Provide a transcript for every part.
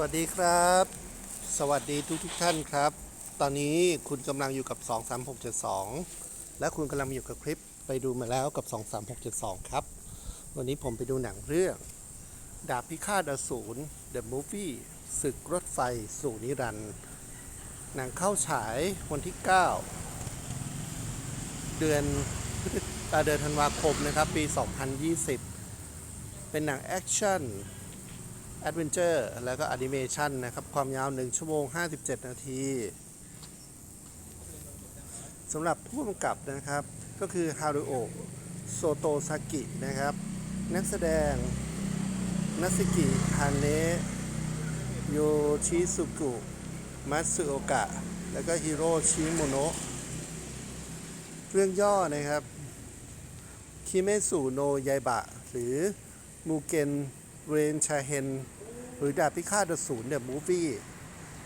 วัสดีครับ สวัสดีทุกทุกท่านครับ ตอนนี้คุณกำลังอยู่กับ 23672 และคุณกำลังอยู่กับคลิปไปดูมาแล้วกับ 23672 ครับ วันนี้ผมไปดูหนังเรื่อง ดาบพิฆาตอสูร The Movie ศึกรถไฟสู่นิรันดร์หนังเข้าฉายวันที่ 9 เดือนเดือนธันวาคมนะครับ ปี 2020 เป็นหนังแอคชั่น ดเวนเจอร์แล้วก็แอนิเมชันนะครับ ความยาว 1 ชั่วโมง 57 นาทีสำหรับผู้กำกับนะครับ ก็คือฮารุโอะโซโตซากินะครับ นักแสดงนัสกิฮาเนะโยชิสุกุมัตสึโอกะ แล้วก็ฮิโรชิโมโนะเรื่องย่อนะครับ คิเมสุโนยายบะ หรือมูเกนเรนชาเฮน หรือดาบพิฆาตอสูรเดอะมูฟวี่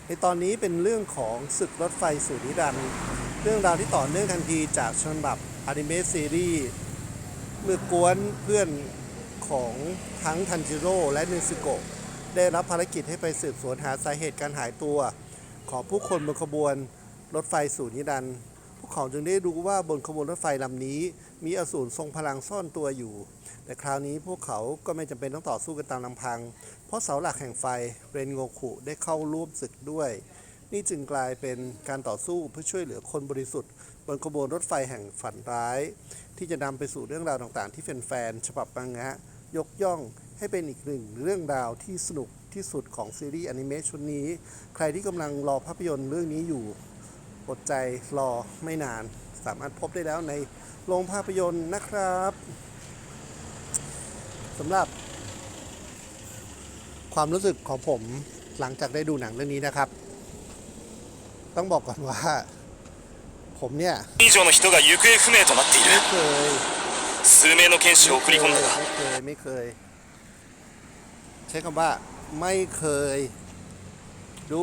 ในตอนนี้เป็นเรื่องของศึกรถไฟสู่นิรันดร์เรื่องราวที่ต่อเนื่องทันทีจากฉบับอนิเมะซีรีส์เมื่อกวนเพื่อนของทั้งทันจิโร่และเนซึโกะได้รับภารกิจให้ไปสืบสวนหาสาเหตุการหายตัว ของผู้คนบนขบวนรถไฟสู่นิรันดร์ พวกเขาจึงได้รู้ว่าบนขบวนรถไฟลำนี้ มีอสูรทรงพลังซ่อนตัวอยู่ แต่คราวนี้พวกเขาก็ไม่จำเป็นต้องต่อสู้กันตามลำพัง เพราะเสาหลักแห่งไฟเรนโงคุได้เข้าร่วมศึกด้วย นี่จึงกลายเป็นการต่อสู้เพื่อช่วยเหลือคนบริสุทธิ์ บนขบวนรถไฟแห่งฝันร้าย ที่จะนำไปสู่เรื่องราวต่างๆ ที่แฟนๆฉบับมังงะยกย่องให้เป็นอีกหนึ่งเรื่องราวที่สนุกที่สุดของซีรีส์อนิเมะชุดนี้ ใครที่กำลังรอภาพยนตร์เรื่องนี้อยู่ อดใจรอไม่นาน สามารถพบได้แล้วในโรงภาพยนตร์นะครับสำหรับ ความรู้สึกของผมหลังจากได้ดูหนังเรื่องนี้นะครับ ต้องบอกก่อนว่า ผมเนี่ย 以上の人が行方不明となってい ไม่ る เคย 数名の剣士を送り込んだが ไม่เคยไม่เคย ใช้คำว่า ไม่เคย ดู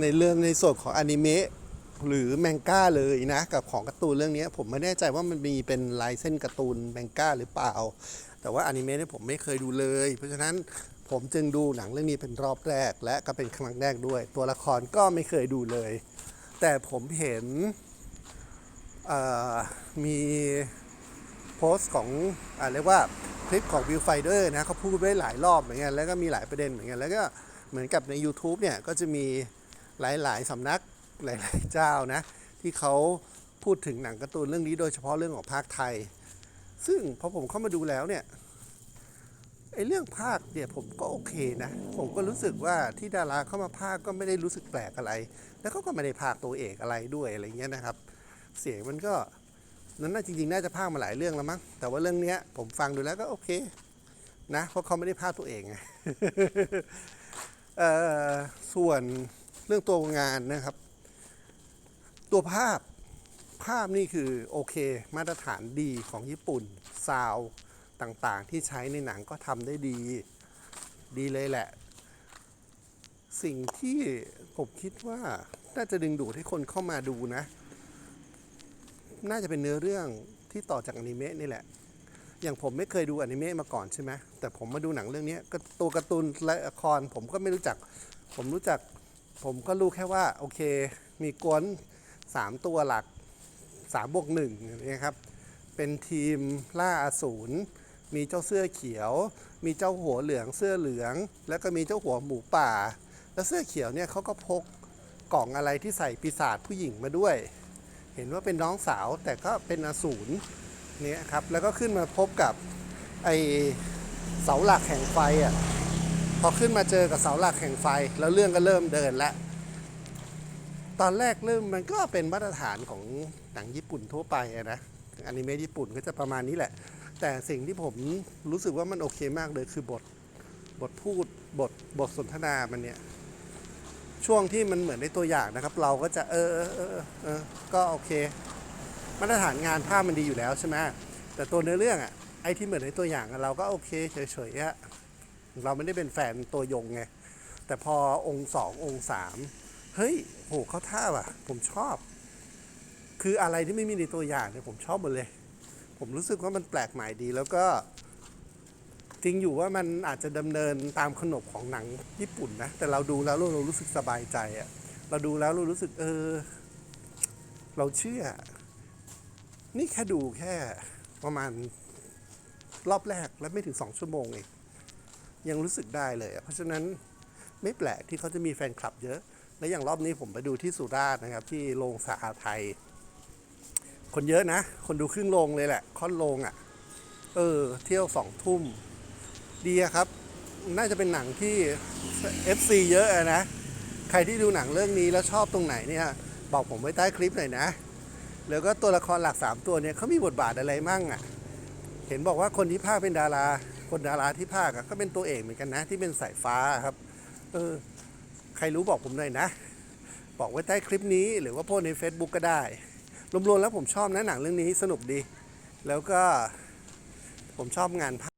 ในเรื่องในส่วนของอนิเมะหรือแมงก้าเลยนะกับของการ์ตูนเรื่องนี้ผมไม่แน่ใจว่ามันมีเป็นลายเส้นการ์ตูนแมงก้าหรือเปล่า แต่ว่าอนิเมะเนี่ยผมไม่เคยดูเลย เพราะฉะนั้นผมจึงดูหนังเรื่องนี้เป็นรอบแรก และก็เป็นครั้งแรกด้วย ตัวละครก็ไม่เคยดูเลย แต่ผมเห็นมีโพสต์ของอเรียกว่าคลิปของวิวไฟเดอร์นะเขาพูดไว้หลายรอบเหมือนกันแล้วก็มีหลายประเด็นเหมือนกันแล้วก็เหมือนกับใน YouTube เนี่ยก็จะมี หลาย ๆสำนักหลาย ๆ เจ้านะ ที่เขาพูดถึงหนังการ์ตูนเรื่องนี้โดยเฉพาะเรื่องของภาคไทย ซึ่งพอผมเข้ามาดูแล้วเนี่ยไอ้เรื่องภาคเนี่ยผมก็โอเคนะ ผมก็รู้สึกว่าที่ดาราเข้ามาภาคก็ไม่ได้รู้สึกแปลกอะไร แล้วเขาก็ไม่ได้ภาคตัวเอกอะไรด้วยอะไรเงี้ยนะครับ เสียงมันก็นั้นน่าจริงๆ น่าจะพากย์มาหลายเรื่องแล้วมั้งแต่ว่าเรื่องเนี้ยผมฟังดูแล้วก็โอเคนะเพราะเขาไม่ได้พากย์ตัวเองไงเอ่อส่วน รื่องตัวงานนะครับ ตัวภาพภาพนี่คือโอเค มาตรฐานดีของญี่ปุ่นซาวต่างๆ ที่ใช้ในหนังก็ทำได้ดี ดีเลยแหละ สิ่งที่ผมคิดว่า น่าจะดึงดูดให้คนเข้ามาดูนะ น่าจะเป็นเนื้อเรื่องที่ต่อจากอนิเมะนี่แหละ อย่างผมไม่เคยดูอนิเมะมาก่อนใช่ไหมแต่ผมมาดูหนังเรื่องนี้ตัวการ์ตูนและละครผมก็ไม่รู้จัก ผมรู้จัก ผมก็รู้แค่ว่าโอเค มีกวนสามตัวหลักสามบวกหนึ่งนะครับ เป็นทีมล่าอสูรมีเจ้าเสื้อเขียว มีเจ้าหัวเหลืองเสื้อเหลือง แล้วก็มีเจ้าหัวหมูป่า แล้วเสื้อเขียวเนี่ยเขาก็พกกล่องอะไรที่ใส่ปีศาจผู้หญิงมาด้วย เห็นว่าเป็นน้องสาวแต่ก็เป็นอสูรเนี่ยครับ แล้วก็ขึ้นมาพบกับไอเสาหลักแห่งไฟอะ พอขึ้นมาเจอกับเสาหลักแห่งไฟ แล้วเรื่องก็เริ่มเดินแล้วตอนแรกเริ่มมันก็เป็นมาตรฐานของหนังญี่ปุ่นทั่วไปนะอนิเมะญี่ปุ่นก็จะประมาณนี้แหละ แต่สิ่งที่ผมรู้สึกว่ามันโอเคมากเลยคือบทบทพูดบทบทสนทนามันเนี่ย ช่วงที่มันเหมือนในตัวอย่างนะครับ เราก็จะเออเออเออเออก็โอเค มาตรฐานงานภาพมันดีอยู่แล้วใช่ไหมแต่ตัวเนื้อเรื่องอะไอ้ที่เหมือนในตัวอย่างอะเราก็โอเคเฉยๆอะ เราไม่ได้เป็นแฟนตัวยงไง แต่พอองค์สององค์สามเฮ้ยโหเขาท่าว่ะ ผมชอบ คืออะไรที่ไม่มีในตัวอย่างเนี่ยผมชอบหมดเลย ผมรู้สึกว่ามันแปลกใหม่ดีแล้วก็ จริงอยู่ว่ามันอาจจะดำเนินตามขนบของหนังญี่ปุ่นนะ แต่เราดูแล้วเรารู้สึกสบายใจอะเราดูแล้วเรารู้สึกเออ เราเชื่อ นี่แค่ดูแค่ประมาณรอบแรกแล้วไม่ถึงสองชั่วโมงเอง ยังรู้สึกได้เลย เพราะฉะนั้นไม่แปลกที่เขาจะมีแฟนคลับเยอะ และอย่างรอบนี้ผมไปดูที่สุราษฎร์นะครับ ที่โรงสาขาไทย คนเยอะนะ คนดูครึ่งโรงเลยแหละ ค่อนโรงอะ่ะ เออ เที่ยวสองทุ่ม ดีครับ น่าจะเป็นหนังที่ FC เยอะอะนะ ใครที่ดูหนังเรื่องนี้แล้วชอบตรงไหนเนี่ยบอกผมไว้ใต้คลิปหน่อยนะ แล้วก็ตัวละครหลัก 3 ตัวเนี่ยเขามีบทบาทอะไรมั่งอะ่ะ เห็นบอกว่าคนที่ภาคเป็นดารา คนดาราที่ภาคก็เป็นตัวเอกเหมือนกันนะ ที่เป็นสายฟ้าครับ เออ ใครรู้บอกผมหน่อยนะ บอกไว้ใต้คลิปนี้ หรือว่าโพสใน Facebook ก็ได้ รวมๆแล้วผมชอบนะหนังเรื่องนี้สนุกดี แล้วก็ผมชอบงานภาพ